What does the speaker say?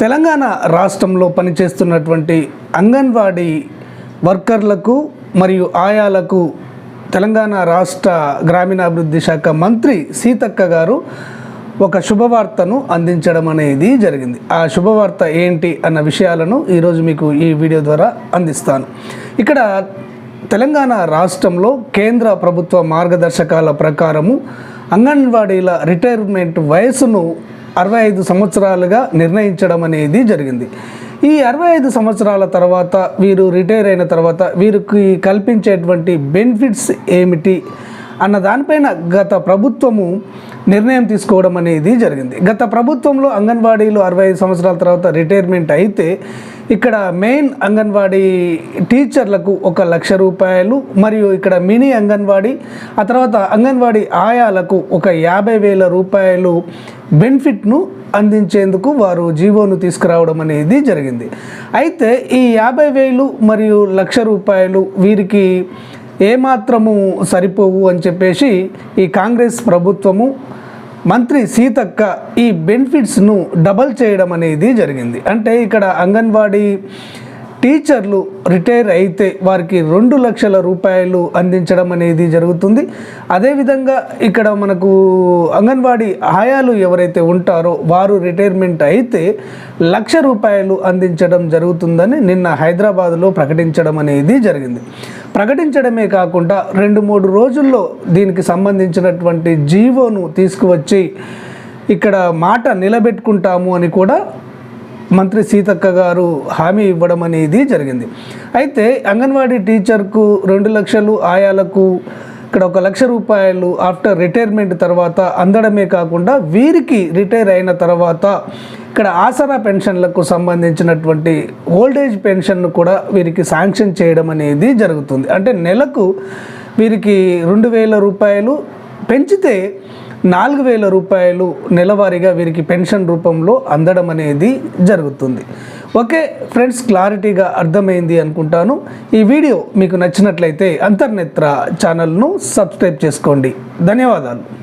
తెలంగాణ రాష్ట్రంలో పనిచేస్తున్నటువంటి అంగన్వాడీ వర్కర్లకు మరియు ఆయాలకు తెలంగాణ రాష్ట్ర గ్రామీణాభివృద్ధి శాఖ మంత్రి సీతక్క గారు ఒక శుభవార్తను అందించడం అనేది జరిగింది. ఆ శుభవార్త ఏంటి అన్న విషయాలను ఈరోజు మీకు ఈ వీడియో ద్వారా అందిస్తాను. ఇక్కడ తెలంగాణ రాష్ట్రంలో కేంద్ర ప్రభుత్వ మార్గదర్శకాల ప్రకారము అంగన్వాడీల రిటైర్మెంట్ వయసును అరవై ఐదు సంవత్సరాలుగా నిర్ణయించడం అనేది జరిగింది. ఈ అరవై ఐదు సంవత్సరాల తర్వాత వీరు రిటైర్ అయిన తర్వాత వీరికి కల్పించేటువంటి బెనిఫిట్స్ ఏమిటి అన్న దానిపైన గత ప్రభుత్వము నిర్ణయం తీసుకోవడం అనేది జరిగింది. గత ప్రభుత్వంలో అంగన్వాడీలు అరవై ఐదు సంవత్సరాల తర్వాత రిటైర్మెంట్ అయితే ఇక్కడ మెయిన్ అంగన్వాడీ టీచర్లకు ఒక లక్ష రూపాయలు మరియు ఇక్కడ మినీ అంగన్వాడీ ఆ తర్వాత అంగన్వాడీ ఆయాలకు ఒక యాభై వేల రూపాయలు బెనిఫిట్ను అందించేందుకు వారు జీవోను తీసుకురావడం అనేది జరిగింది. అయితే ఈ యాభై వేలు మరియు లక్ష రూపాయలు వీరికి ఏమాత్రము సరిపోవు అని చెప్పేసి ఈ కాంగ్రెస్ ప్రభుత్వము మంత్రి సీతక్క ఈ బెనిఫిట్స్ను డబల్ చేయడం అనేది జరిగింది. అంటే ఇక్కడ అంగన్వాడీ టీచర్లు రిటైర్ అయితే వారికి రెండు లక్షల రూపాయలు అందించడం అనేది జరుగుతుంది. అదేవిధంగా ఇక్కడ మనకు అంగన్వాడీ ఆయాలు ఎవరైతే ఉంటారో వారు రిటైర్మెంట్ అయితే లక్ష రూపాయలు అందించడం జరుగుతుందని నిన్న హైదరాబాద్లో ప్రకటించడం అనేది జరిగింది. ప్రకటించడమే కాకుండా రెండు మూడు రోజుల్లో దీనికి సంబంధించినటువంటి జీవోను తీసుకువచ్చి ఇక్కడ మాట నిలబెట్టుకుంటాము అని కూడా మంత్రి సీతక్క గారు హామీ ఇవ్వడం అనేది జరిగింది. అయితే అంగన్వాడీ టీచర్కు రెండు లక్షలు ఆయాలకు ఇక్కడ ఒక లక్ష రూపాయలు ఆఫ్టర్ రిటైర్మెంట్ తర్వాత అందడమే కాకుండా వీరికి రిటైర్ అయిన తర్వాత ఇక్కడ ఆసరా పెన్షన్లకు సంబంధించినటువంటి ఓల్డేజ్ పెన్షన్ను కూడా వీరికి శాంక్షన్ చేయడం అనేది జరుగుతుంది. అంటే నెలకు వీరికి రెండు వేల రూపాయలు పెంచితే నాలుగు వేల రూపాయలు నెలవారీగా వీరికి పెన్షన్ రూపంలో అందడం అనేది జరుగుతుంది. ఓకే ఫ్రెండ్స్ క్లారిటీగా అర్థమైంది అనుకుంటాను. ఈ వీడియో మీకు నచ్చినట్లయితే అంతర్నేత్ర ఛానల్ను సబ్స్క్రైబ్ చేసుకోండి. ధన్యవాదాలు.